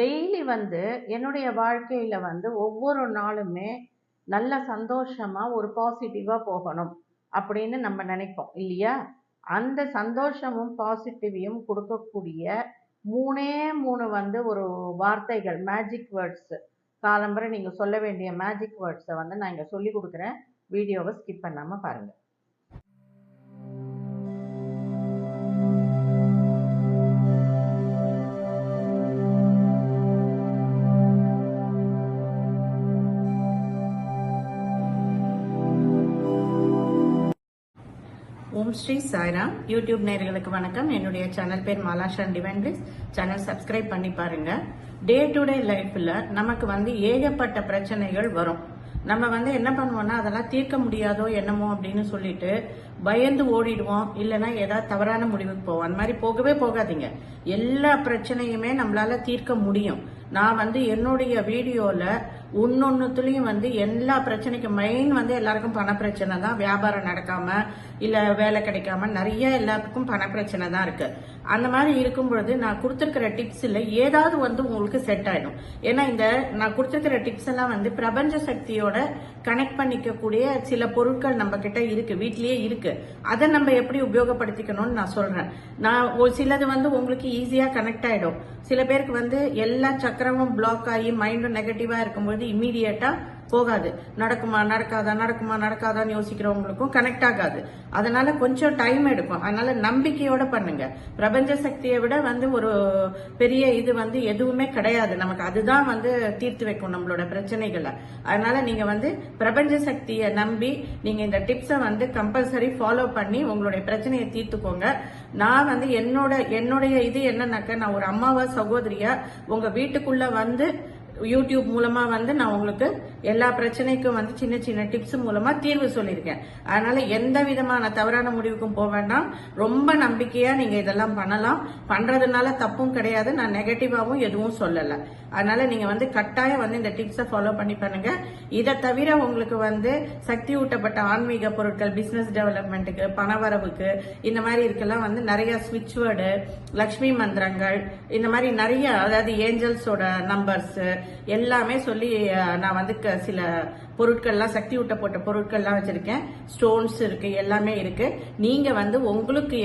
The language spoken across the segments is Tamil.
டெய்லி வந்து என்னுடைய வாழ்க்கையில் வந்து ஒவ்வொரு நாளுமே நல்ல சந்தோஷமாக ஒரு பாசிட்டிவாக போகணும் அப்படின்னு நம்ம நினைப்போம் இல்லையா? அந்த சந்தோஷமும் பாசிட்டிவையும் கொடுக்கக்கூடிய மூணே மூணு வந்து ஒரு வார்த்தைகள் மேஜிக் வேர்ட்ஸு காலம்பரை நீங்கள் சொல்ல வேண்டிய மேஜிக் வேர்ட்ஸை வந்து நான் இங்கே சொல்லி கொடுக்குறேன். வீடியோவை ஸ்கிப் பண்ணாமல் பாருங்கள் ஓம் ஸ்ரீ சாய்ராம் யூடியூப் நேர்களுக்கு வணக்கம். என்னுடைய சேனல் பேர் மாலாஷான் டிவைன் பிளிஸ் சேனல் சப்ஸ்கிரைப் பண்ணி பாருங்க. டே டு டே லைஃப்ல நமக்கு வந்து ஏகப்பட்ட பிரச்சனைகள் வரும். நம்ம வந்து என்ன பண்ணுவோம்னா அதெல்லாம் தீர்க்க முடியாதோ என்னமோ அப்படின்னு சொல்லிட்டு பயந்து ஓடிடுவோம். இல்லைன்னா ஏதாவது தவறான முடிவுக்கு போவோம். அந்த மாதிரி போகவே போகாதீங்க. எல்லா பிரச்சனையுமே நம்மளால தீர்க்க முடியும். நான் வந்து என்னுடைய வீடியோல ஒன்னொன்னுத்துலயும் வந்து எல்லா பிரச்சனைக்கும் மெயின் வந்து எல்லாருக்கும் பண பிரச்சனை தான். வியாபாரம் நடக்காம இல்ல வேலை கிடைக்காம நிறைய எல்லாத்துக்கும் பண பிரச்சனை தான் இருக்கு. அந்த மாதிரி இருக்கும் பொழுது நான் கொடுத்துருக்கிற டிப்ஸில் ஏதாவது வந்து உங்களுக்கு செட் ஆயிடும். ஏன்னா இந்த நான் கொடுத்துருக்கிற டிப்ஸ் எல்லாம் வந்து பிரபஞ்ச சக்தியோட கனெக்ட் பண்ணிக்கக்கூடிய சில பொருட்கள் நம்ம கிட்ட இருக்கு வீட்லயே இருக்கு. அதை நம்ம எப்படி உபயோகப்படுத்திக்கணும்னு நான் சொல்றேன். நான் ஒரு சிலது வந்து உங்களுக்கு ஈஸியா கனெக்ட் ஆயிடும். சில பேருக்கு வந்து எல்லா சக்கரமும் பிளாக் ஆகி மைண்டும் நெகட்டிவா இருக்கும்போது இம்மீடியட்டா போகாது. நடக்குமா நடக்காதா நடக்குமா நடக்காதான்னு யோசிக்கிறவங்களுக்கும் கனெக்ட் ஆகாது. அதனால கொஞ்சம் டைம் எடுக்கும். அதனால நம்பிக்கையோட பண்ணுங்க. பிரபஞ்ச சக்தியை விட வந்து ஒரு பெரிய இது வந்து எதுவுமே கிடையாது. நமக்கு அதுதான் வந்து தீர்த்து வைக்கும் நம்மளோட பிரச்சனைகளை. அதனால நீங்க வந்து பிரபஞ்ச சக்தியை நம்பி நீங்க இந்த டிப்ஸை வந்து கம்பல்சரி ஃபாலோ பண்ணி உங்களுடைய பிரச்சனையை தீர்த்துக்கோங்க. நான் வந்து என்னோட என்னுடைய இது என்னன்னாக்க நான் ஒரு அம்மாவா சகோதரியா உங்க வீட்டுக்குள்ள வந்து யூடியூப் மூலமா வந்து நான் உங்களுக்கு எல்லா பிரச்சனைக்கும் வந்து சின்ன சின்ன டிப்ஸ் மூலமா தீர்வு சொல்லியிருக்கேன். அதனால எந்த விதமான தவறான முடிவுக்கும் போக வேண்டாம். ரொம்ப நம்பிக்கையா நீங்க இதெல்லாம் பண்ணலாம். பண்றதுனால தப்பும் கிடையாது. நான் நெகட்டிவாவும் எதுவும் சொல்லலை. அதனால நீங்க வந்து கட்டாயம் வந்து இந்த டிப்ஸை ஃபாலோ பண்ணி பண்ணுங்க. இதை தவிர உங்களுக்கு வந்து சக்தி ஊட்டப்பட்ட ஆன்மீக பொருட்கள் பிசினஸ் டெவலப்மெண்ட்டுக்கு பணவரவுக்கு இந்த மாதிரி இருக்கெல்லாம் வந்து நிறைய ஸ்விட்ச் வேர்டு லக்ஷ்மி மந்திரங்கள் இந்த மாதிரி நிறைய அதாவது ஏஞ்சல்ஸோட நம்பர்ஸ் எல்லாமே சொல்லி நான் வந்து க- சில பொருட்கள்லாம் சக்தி ஊட்ட போட்ட பொருட்கள்லாம் வச்சிருக்கேன். ஸ்டோன்ஸ் இருக்கு எல்லாமே இருக்கு. நீங்க வந்து உங்களுக்கு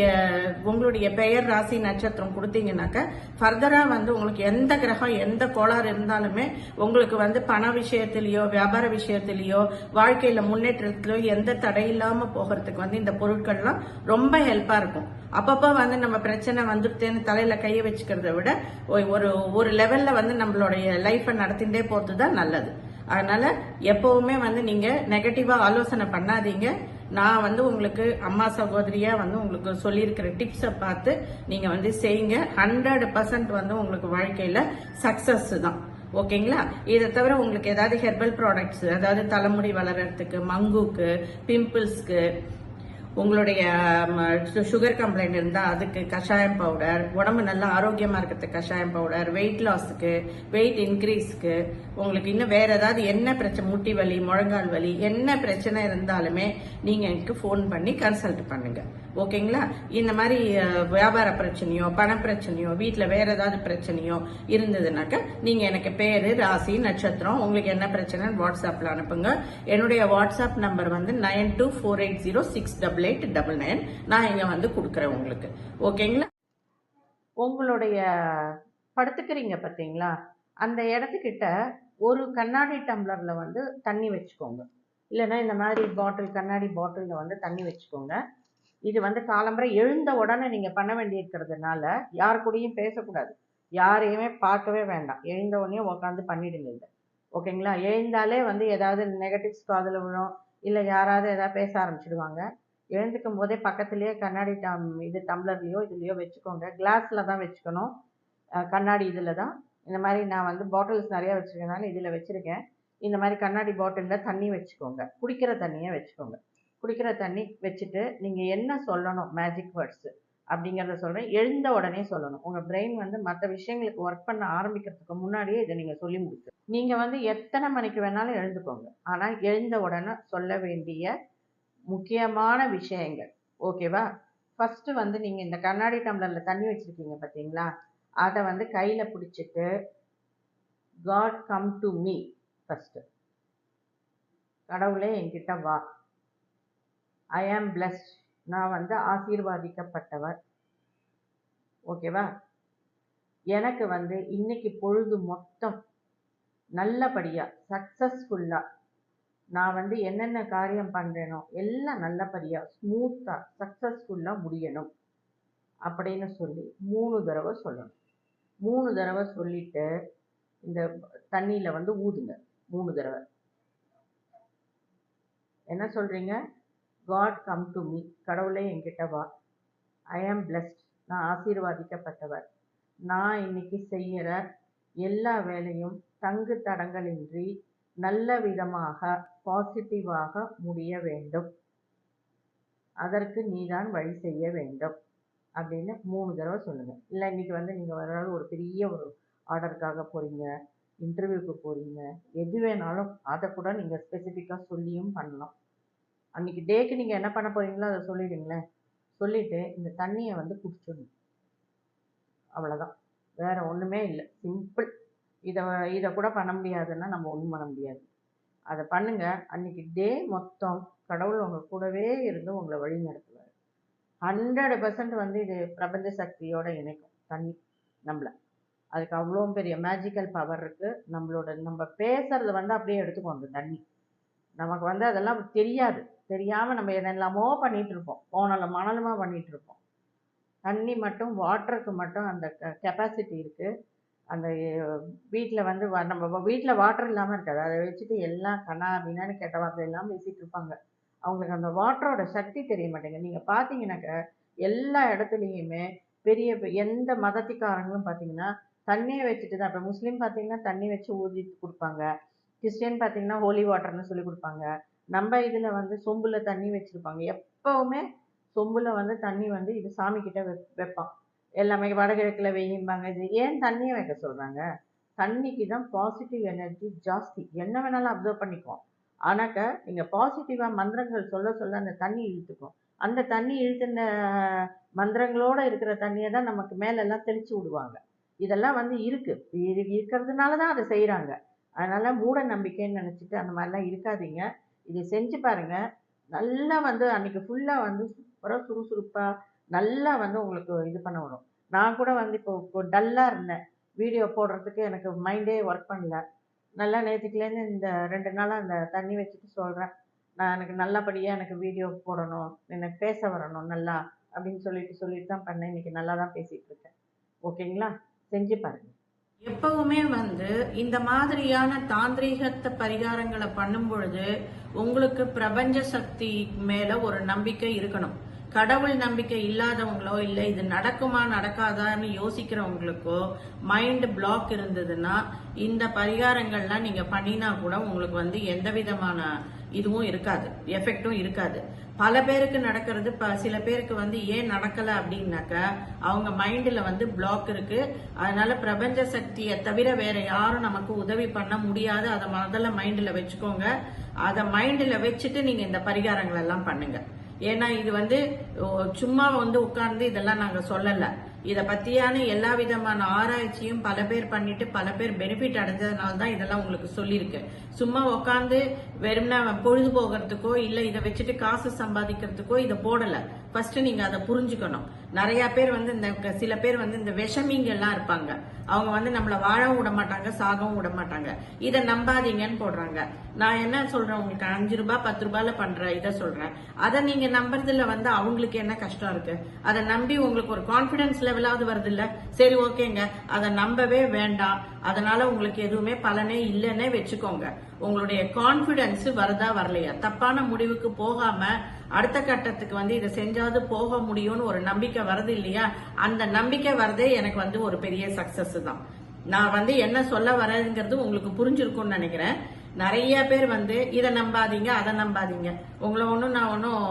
உங்களுடைய பெயர் ராசி நட்சத்திரம் கொடுத்தீங்கன்னாக்க ஃபர்தரா வந்து உங்களுக்கு எந்த கிரகம் எந்த கோளாறு இருந்தாலுமே உங்களுக்கு வந்து பண விஷயத்திலயோ வியாபார விஷயத்திலயோ வாழ்க்கையில முன்னேற்றத்திலயோ எந்த தடை இல்லாம போகிறதுக்கு வந்து இந்த பொருட்கள்லாம் ரொம்ப ஹெல்ப்பா இருக்கும். அப்பப்போ வந்து நம்ம பிரச்சனை வந்துட்டேன்னு தலையில கைய வச்சுக்கிறத விட ஒ- ஒரு ஒரு லெவல்ல வந்து நம்மளுடைய லைஃபை நடத்திட்டே போறது தான் நல்லது. அதனால எப்பவுமே வந்து நீங்க நெகட்டிவா ஆலோசனை பண்ணாதீங்க. நான் வந்து உங்களுக்கு அம்மா சகோதரியா வந்து உங்களுக்கு சொல்லியிருக்கிற டிப்ஸை பார்த்து நீங்க வந்து செய்யுங்க. ஹண்ட்ரட் பர்சன்ட் வந்து உங்களுக்கு வாழ்க்கையில சக்சஸ் தான். ஓகேங்களா? இதை தவிர உங்களுக்கு ஏதாவது ஹெர்பல் ப்ராடக்ட்ஸ் அதாவது தலைமுடி வளர்கிறதுக்கு மங்குக்கு பிம்பிள்ஸ்க்கு உங்களுடைய சுகர் கம்ப்ளைண்ட் இருந்தால் அதுக்கு கஷாயம் பவுடர் உடம்பு நல்லா ஆரோக்கியமாக இருக்கிறதுக்கு கஷாயம் பவுடர் வெயிட் லாஸுக்கு வெயிட் இன்க்ரீஸ்க்கு உங்களுக்கு இன்னும் வேற ஏதாவது என்ன பிரச்சனை முட்டி வலி முழங்கால் வலி என்ன பிரச்சனை இருந்தாலுமே நீங்கள் எனக்கு ஃபோன் பண்ணி கன்சல்ட் பண்ணுங்கள் ஓகேங்களா? இந்த மாதிரி வியாபார பிரச்சனையோ பண பிரச்சனையோ வீட்டில் வேற ஏதாவது பிரச்சனையோ இருந்ததுனாக்க நீங்கள் எனக்கு பேரு ராசி நட்சத்திரம் உங்களுக்கு என்ன பிரச்சனைன்னு வாட்ஸ்அப்பில் அனுப்புங்க. என்னுடைய வாட்ஸ்அப் நம்பர் வந்து nine two four eight zero six double eight double nine. நான் இங்கே வந்து கொடுக்குறேன் உங்களுக்கு. ஓகேங்களா? உங்களுடைய படுத்துக்கிறீங்க பார்த்தீங்களா அந்த இடத்துக்கிட்ட ஒரு கண்ணாடி டம்ளரில் வந்து தண்ணி வச்சுக்கோங்க. இல்லைன்னா இந்த மாதிரி பாட்டில் கண்ணாடி பாட்டிலில் வந்து தண்ணி வச்சுக்கோங்க. இது வந்து காலம்பரை எழுந்த உடனே நீங்கள் பண்ண வேண்டியிருக்கிறதுனால யார் கூடயும் பேசக்கூடாது. யாரையுமே பார்க்கவே வேண்டாம். எழுந்த உடனே உட்காந்து பண்ணிடுங்க இதை. ஓகேங்களா? எழுந்தாலே வந்து ஏதாவது நெகட்டிவ்ஸ் காதில் விழும். இல்லை யாராவது ஏதாவது பேச ஆரம்பிச்சிடுவாங்க. எழுந்துக்கும் போதே பக்கத்துலேயே கண்ணாடி டம் இது டம்ளர்லேயோ இதுலேயோ வச்சுக்கோங்க. கிளாஸில் தான் வச்சுக்கணும். கண்ணாடி இதில் தான். இந்த மாதிரி நான் வந்து பாட்டில்ஸ் நிறையா வச்சுருக்கனால இதில் வச்சுருக்கேன். இந்த மாதிரி கண்ணாடி பாட்டிலில் தண்ணி வச்சுக்கோங்க. குடிக்கிற தண்ணியை வச்சுக்கோங்க. குடிக்கிற தண்ணி வச்சுட்டு நீங்கள் என்ன சொல்லணும் மேஜிக் வேர்ட்ஸு அப்படிங்கிறத சொல்கிறேன் எழுந்த உடனே சொல்லணும். உங்கள் பிரெயின் வந்து மற்ற விஷயங்களுக்கு ஒர்க் பண்ண ஆரம்பிக்கிறதுக்கு முன்னாடியே இதை நீங்கள் சொல்லி முடிச்சு நீங்கள் வந்து எத்தனை மணிக்கு வேணாலும் எழுந்துக்கோங்க. ஆனால் எழுந்த உடனே சொல்ல வேண்டிய முக்கியமான விஷயங்கள். ஓகேவா ஃபஸ்ட்டு வந்து நீங்கள் இந்த கண்ணாடி டம்ளரில் தண்ணி வச்சுருக்கீங்க பார்த்தீங்களா அதை வந்து கையில் பிடிச்சிட்டு god come to me first கடவுளே என்கிட்ட வா. ஐ ஆம் பிளஸ்ட் நான் வந்து ஆசீர்வாதிக்கப்பட்டவர். ஓகேவா எனக்கு வந்து இன்னைக்கு பொழுது மொத்தம் நல்லபடியாக சக்ஸஸ்ஃபுல்லாக நான் வந்து என்னென்ன காரியம் பண்ணுறேனோ எல்லாம் நல்லபடியாக ஸ்மூத்தாக சக்ஸஸ்ஃபுல்லாக முடியணும் அப்படின்னு சொல்லி மூணு தடவை சொல்லணும். மூணு தடவை சொல்லிட்டு இந்த தண்ணியில் வந்து ஊதுங்க. மூணு தடவை. என்ன சொல்கிறீங்க காட் கம் டு மீ கடவுளே என்கிட்ட வா. ஐ ஆம் பிளஸ்ட் நான் ஆசீர்வாதிக்கப்பட்டவர். நான் இன்னைக்கு செய்கிற எல்லா வேலையும் தங்கு தடங்களின்றி நல்ல விதமாக பாசிட்டிவாக முடிய வேண்டும். அதற்கு நீதான் வழி செய்ய வேண்டும். அப்படின்னு மூணு தடவை சொல்லுங்கள் இல்லை இன்னைக்கு வந்து நீங்கள் வராது ஒரு பெரிய ஒரு ஆர்டருக்காக போகிறீங்க இன்டர்வியூக்கு போகிறீங்க எது வேணாலும் அதை கூட நீங்கள் ஸ்பெசிஃபிக்காக சொல்லியும் பண்ணலாம். அன்னைக்கு டேக்கு நீங்கள் என்ன பண்ண போகிறீங்களோ அதை சொல்லிடுங்களேன். சொல்லிவிட்டு இந்த தண்ணியை வந்து குடிச்சிடணும். அவ்வளோதான் வேற ஒன்றுமே இல்லை. சிம்பிள் இதை இதை கூட பண்ண முடியாதுன்னா நம்ம ஒன்றும் பண்ண முடியாது. அதை பண்ணுங்க. அன்னைக்கு டே மொத்தம் கடவுள் உங்கள் கூடவே இருந்து உங்களை வழி நடத்துவார். ஹண்ட்ரட் பர்சன்ட் வந்து இது பிரபஞ்ச சக்தியோட இணைக்கும். தண்ணி நம்மளை. அதுக்கு அவ்வளோ பெரிய மேஜிக்கல் பவர் இருக்கு. நம்மளோட நம்ம பேசுறது வந்து அப்படியே எடுத்துக்கோங்க தண்ணி. நமக்கு வந்து அதெல்லாம் தெரியாது. தெரியாமல் நம்ம என்னெல்லாமோ பண்ணிகிட்ருப்போம் இருப்போம். மணலமாக பண்ணிகிட்ருப்போம் தண்ணி மட்டும் வாட்டருக்கு மட்டும் அந்த கெப்பாசிட்டி இருக்குது அந்த வீட்டில் வந்து வ- நம்ம வீட்டில் வாட்டர் இல்லாமல் இருக்காது. அதை வச்சுட்டு எல்லாம் கண்ணா அப்படின்னு கெட்ட வார்த்தை எல்லாம் பேசிகிட்டு இருப்பாங்க. அவங்களுக்கு அந்த வாட்டரோட சக்தி தெரிய மாட்டேங்குது. நீங்கள் பார்த்தீங்கன்னாக்க எல்லா இடத்துலையுமே பெரிய பெ- எந்த மதத்துக்காரங்களும் பார்த்தீங்கன்னா தண்ணியை வச்சுட்டு தான் இப்போ முஸ்லீம் பார்த்தீங்கன்னா தண்ணி வச்சு ஊதி கொடுப்பாங்க. கிறிஸ்டியன் பார்த்தீங்கன்னா ஹோலி வாட்டர்னு சொல்லி கொடுப்பாங்க. நம்ம இதில் வந்து சொம்புல தண்ணி வச்சுருப்பாங்க. எப்போவுமே சொம்புல வந்து தண்ணி வந்து இது சாமி கிட்ட வெப் வைப்பான். எல்லாமே வடகிழக்கில் வெய்யும்பாங்க இது ஏன் தண்ணியை வைக்க சொல்கிறாங்க தண்ணிக்கு தான் பாசிட்டிவ் எனர்ஜி ஜாஸ்தி. என்ன வேணாலும் அப்சர்வ் பண்ணிக்குவோம். ஆனாக்க நீங்கள் பாசிட்டிவாக மந்திரங்கள் சொல்ல சொல்ல அந்த தண்ணி இழுத்துக்கும். அந்த தண்ணி இழுத்துன மந்திரங்களோட இருக்கிற தண்ணியை தான் நமக்கு மேலெல்லாம் தெளித்து விடுவாங்க. இதெல்லாம் வந்து இருக்கு. இது இருக்கிறதுனால தான் அதை செய்கிறாங்க அதனால் மூட நம்பிக்கைன்னு நினச்சிட்டு அந்த மாதிரிலாம் இருக்காதீங்க. இது செஞ்சு பாருங்கள் நல்லா வந்து அன்னைக்கு ஃபுல்லாக வந்து சூப்பராக சுறுசுறுப்பாக நல்லா வந்து உங்களுக்கு இது பண்ண விடும். நான் கூட வந்து இப்போ இப்போ டல்லாக இருந்தேன். வீடியோ போடுறதுக்கு எனக்கு மைண்டே ஒர்க் பண்ணல. நல்லா நேற்றுக்குலேருந்து இந்த ரெண்டு நாளாக அந்த தண்ணி வச்சுட்டு சொல்கிறேன் நான் எனக்கு நல்லபடியாக எனக்கு வீடியோ போடணும். எனக்கு பேச வரணும் நல்லா அப்படின்னு சொல்லிட்டு சொல்லிட்டு தான் பண்ணேன். இன்னைக்கு நல்லா தான் பேசிகிட்டு இருக்கேன் ஓகேங்களா செஞ்சு பாருங்கள் எப்பவுமே வந்து இந்த மாதிரியான தாந்திரீகத்த பரிகாரங்களை பண்ணும் பொழுது உங்களுக்கு பிரபஞ்ச சக்தி மேல ஒரு நம்பிக்கை இருக்கணும். கடவுள் நம்பிக்கை இல்லாதவங்களோ இல்லை இது நடக்குமா நடக்காதான்னு யோசிக்கிறவங்களுக்கோ மைண்ட் பிளாக் இருந்ததுன்னா இந்த பரிகாரங்கள்லாம் நீங்க பண்ணினா கூட உங்களுக்கு வந்து எந்த விதமான இதுவும் இருக்காது எஃபெக்டும் இருக்காது. பல பேருக்கு நடக்கிறது. ப சில பேருக்கு வந்து ஏன் நடக்கல அப்படின்னாக்க அவங்க மைண்ட்ல வந்து பிளாக் இருக்கு. அதனால பிரபஞ்ச சக்தியை தவிர வேற யாரும் நமக்கு உதவி பண்ண முடியாது. அதை முதல்ல மைண்ட்ல வச்சுக்கோங்க. அதை மைண்ட்ல வச்சுட்டு நீங்க இந்த பரிகாரங்கள் எல்லாம் பண்ணுங்க. ஏன்னா இது வந்து சும்மா வந்து உட்கார்ந்து இதெல்லாம் நாங்க சொல்லலை. இதை பத்தியான எல்லா விதமான ஆராய்ச்சியும் பல பேர் பண்ணிட்டு பல பேர் பெனிஃபிட் அடைஞ்சதுனால தான் இதெல்லாம் உங்களுக்கு சொல்லியிருக்கு. சும்மா உட்காந்து வெறும்னா பொழுது போகிறதுக்கோ இல்லை இதை வச்சுட்டு காசு சம்பாதிக்கிறதுக்கோ இதை போடலை. ஃபர்ஸ்ட் நீங்க அதை புரிஞ்சுக்கணும். நிறைய பேர் வந்து இந்த சில பேர் வந்து இந்த விஷமிங்க எல்லாம் இருப்பாங்க. அவங்க வந்து நம்மள வாழவும் விட மாட்டாங்க சாகவும் விட மாட்டாங்க. இதை நம்பாதீங்கன்னு போடுறாங்க. நான் என்ன சொல்றேன் உங்களுக்கு அஞ்சு ரூபாய் பத்து ரூபாயில பண்ற இதை சொல்றேன். அதை நீங்க நம்புறதுல வந்து அவங்களுக்கு என்ன கஷ்டம் இருக்கு? அதை நம்பி உங்களுக்கு ஒரு கான்பிடன்ஸ் லெவலாவது வருது இல்ல சரி ஓகேங்க. அதை நம்பவே வேண்டாம். அதனால உங்களுக்கு எதுவுமே பலனே இல்லைன்னே வச்சுக்கோங்க. உங்களுடைய கான்பிடன்ஸ் வருதா வரலையா? தப்பான முடிவுக்கு போகாம அடுத்த கட்டத்துக்கு வந்து இதை செஞ்சாவது போக முடியும்னு ஒரு நம்பிக்கை வருது இல்லையா? அந்த நம்பிக்கை வரதே எனக்கு வந்து ஒரு பெரிய சக்சஸ் தான். நான் வந்து என்ன சொல்ல வரேங்கிறது உங்களுக்கு புரிஞ்சிருக்கும்னு நினைக்கிறேன். நிறைய பேர் வந்து இதை நம்பாதீங்க அதை நம்பாதீங்க. உங்களை ஒன்றும் நான் ஒன்றும்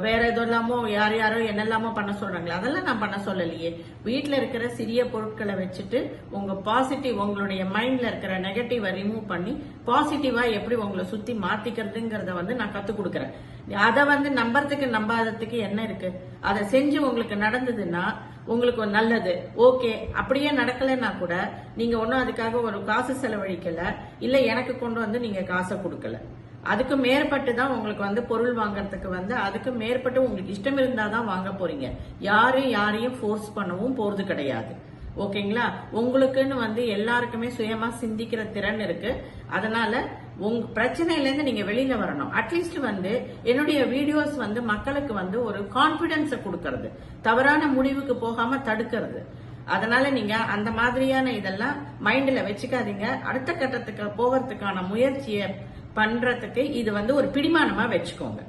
வேற எதெல்லாமோ யார் யாரோ என்னெல்லாமோ பண்ண சொல்றாங்களே அதெல்லாம் நான் பண்ண சொல்லலையே. வீட்டில் இருக்கிற சிறிய பொருட்களை வச்சுட்டு உங்க பாசிட்டிவ் உங்களுடைய மைண்ட்ல இருக்கிற நெகட்டிவை ரிமூவ் பண்ணி பாசிட்டிவா எப்படி உங்களை சுத்தி மாத்திக்கிறதுங்கிறத வந்து நான் கத்துக் கொடுக்குறேன். அதை வந்து நம்புறதுக்கு நம்பாததுக்கு என்ன இருக்கு? அதை செஞ்சு உங்களுக்கு நடந்ததுன்னா உங்களுக்கு நல்லது. ஓகே. அப்படியே நடக்கலைன்னா கூட நீங்க ஒன்றும் அதுக்காக ஒரு காசு செலவழிக்கல. இல்ல எனக்கு கொண்டு வந்து நீங்க காசை கொடுக்கல. அதுக்கு மேற்பட்டு தான் உங்களுக்கு வந்து பொருள் வாங்குறதுக்கு வந்து அதுக்கு மேற்பட்டு உங்களுக்கு இஷ்டம் இருந்தால் தான் வாங்க போறீங்க. யாரும் யாரையும் ஃபோர்ஸ் பண்ணவும் போறது கிடையாது. ஓகேங்களா? உங்களுக்குன்னு வந்து எல்லாருக்குமே சுயமா சிந்திக்கிற திறன் இருக்கு. அதனால உங்க பிரச்சனையிலேருந்து நீங்க வெளியில வரணும். அட்லீஸ்ட் வந்து என்னுடைய வீடியோஸ் வந்து மக்களுக்கு வந்து ஒரு கான்பிடன்ஸை கொடுக்கறது. தவறான முடிவுக்கு போகாம தடுக்கிறது. அதனால நீங்க அந்த மாதிரியான இதெல்லாம் மைண்ட்ல வச்சுக்காதீங்க. அடுத்த கட்டத்துக்கு போகிறதுக்கான முயற்சியை பண்றதுக்கு இது வந்து ஒரு பிடிமானமா வச்சுக்கோங்க.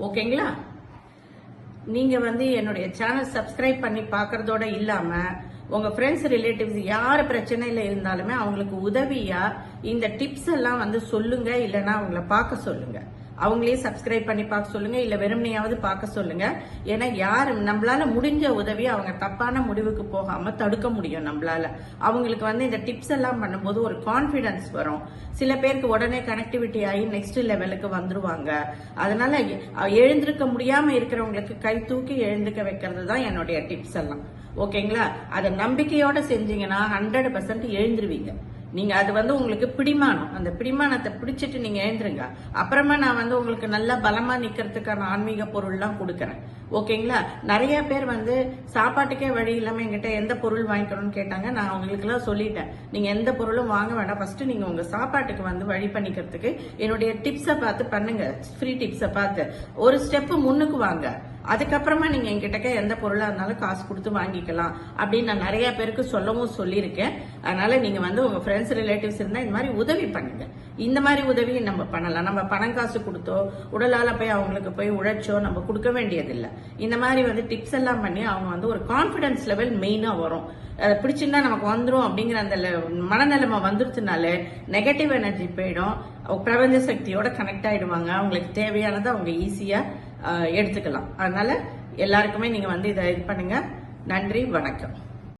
ஓகேங்களா? நீங்க வந்து என்னுடைய சேனல் சப்ஸ்கிரைப் பண்ணி பாக்குறதோட இல்லாம உங்க ஃப்ரெண்ட்ஸ் ரிலேட்டிவ்ஸ் யார் பிரச்சனையில இருந்தாலுமே அவங்களுக்கு உதவியா இந்த டிப்ஸ் எல்லாம் வந்து சொல்லுங்க இல்லைன்னா அவங்கள பார்க்க சொல்லுங்க. அவங்களே சப்ஸ்கிரைப் பண்ணி பார்க்க சொல்லுங்க இல்ல வெறுமனையாவது பார்க்க சொல்லுங்க. ஏன்னா யார் நம்மளால முடிஞ்ச உதவி அவங்க தப்பான முடிவுக்கு போகாம தடுக்க முடியும் நம்மளால. அவங்களுக்கு வந்து இந்த டிப்ஸ் எல்லாம் பண்ணும்போது ஒரு கான்பிடன்ஸ் வரும். சில பேருக்கு உடனே கனெக்டிவிட்டி ஆகி நெக்ஸ்ட் லெவலுக்கு வந்துருவாங்க. அதனால எழுந்திருக்க முடியாம இருக்கிறவங்களுக்கு கை தூக்கி எழுந்துக்க வைக்கிறது தான் என்னுடைய டிப்ஸ் எல்லாம். ஓகேங்களா அதை நம்பிக்கையோட செஞ்சீங்கன்னா ஹண்ட்ரட் பர்சன்ட் எழுந்துருவீங்க. நீங்க அது வந்து உங்களுக்கு பிடிமானம். அந்த பிடிமானத்தை பிடிச்சிட்டு நீங்க எழுந்துருங்க அப்புறமா நான் வந்து உங்களுக்கு நல்லா பலமா நிக்கிறதுக்கான ஆன்மீக பொருள்லாம் கொடுக்கறேன். ஓகேங்களா? நிறைய பேர் வந்து சாப்பாட்டுக்கே வழி இல்லாம என்கிட்ட எந்த பொருள் வாங்கிக்கணும்னு கேட்டாங்க. நான் அவங்களுக்கு எல்லாம் சொல்லிட்டேன். நீங்க எந்த பொருளும் வாங்க வேண்டாம். ஃபர்ஸ்ட் நீங்க உங்க சாப்பாட்டுக்கு வந்து வழி பண்ணிக்கிறதுக்கு என்னுடைய டிப்ஸை பார்த்து பண்ணுங்க. ஃப்ரீ டிப்ஸை பார்த்து. ஒரு ஸ்டெப் முன்னுக்கு வாங்க. அதுக்கப்புறமா நீங்க என்கிட்ட எந்த பொருளா இருந்தாலும் காசு கொடுத்து வாங்கிக்கலாம் அப்படின்னு நான் நிறைய பேருக்கு சொல்லவும் சொல்லியிருக்கேன். அதனால நீங்க வந்து உங்க ஃப்ரெண்ட்ஸ் ரிலேட்டிவ்ஸ் இருந்தா இந்த மாதிரி உதவி பண்ணுங்க. இந்த மாதிரி உதவியை நம்ம பண்ணலாம். நம்ம பணம் காசு கொடுத்தோ உடலால போய் அவங்களுக்கு போய் உழைச்சோ நம்ம கொடுக்க வேண்டியதில்லை. இந்த மாதிரி வந்து டிப்ஸ் எல்லாம் பண்ணி அவங்க வந்து ஒரு கான்பிடன்ஸ் லெவல் மெயினா வரும். அதை பிடிச்சிருந்தா நமக்கு வந்துடும் அப்படிங்கிற அந்த மனநிலைமை வந்துருச்சுனாலே நெகட்டிவ் எனர்ஜி போயிடும். பிரபஞ்ச சக்தியோட கனெக்ட் ஆயிடுவாங்க. அவங்களுக்கு தேவையானதை அவங்க ஈஸியாக எடுத்துக்கலாம். அதனால எல்லாருக்குமே நீங்க வந்து இதை இது பண்ணுங்க. நன்றி வணக்கம்.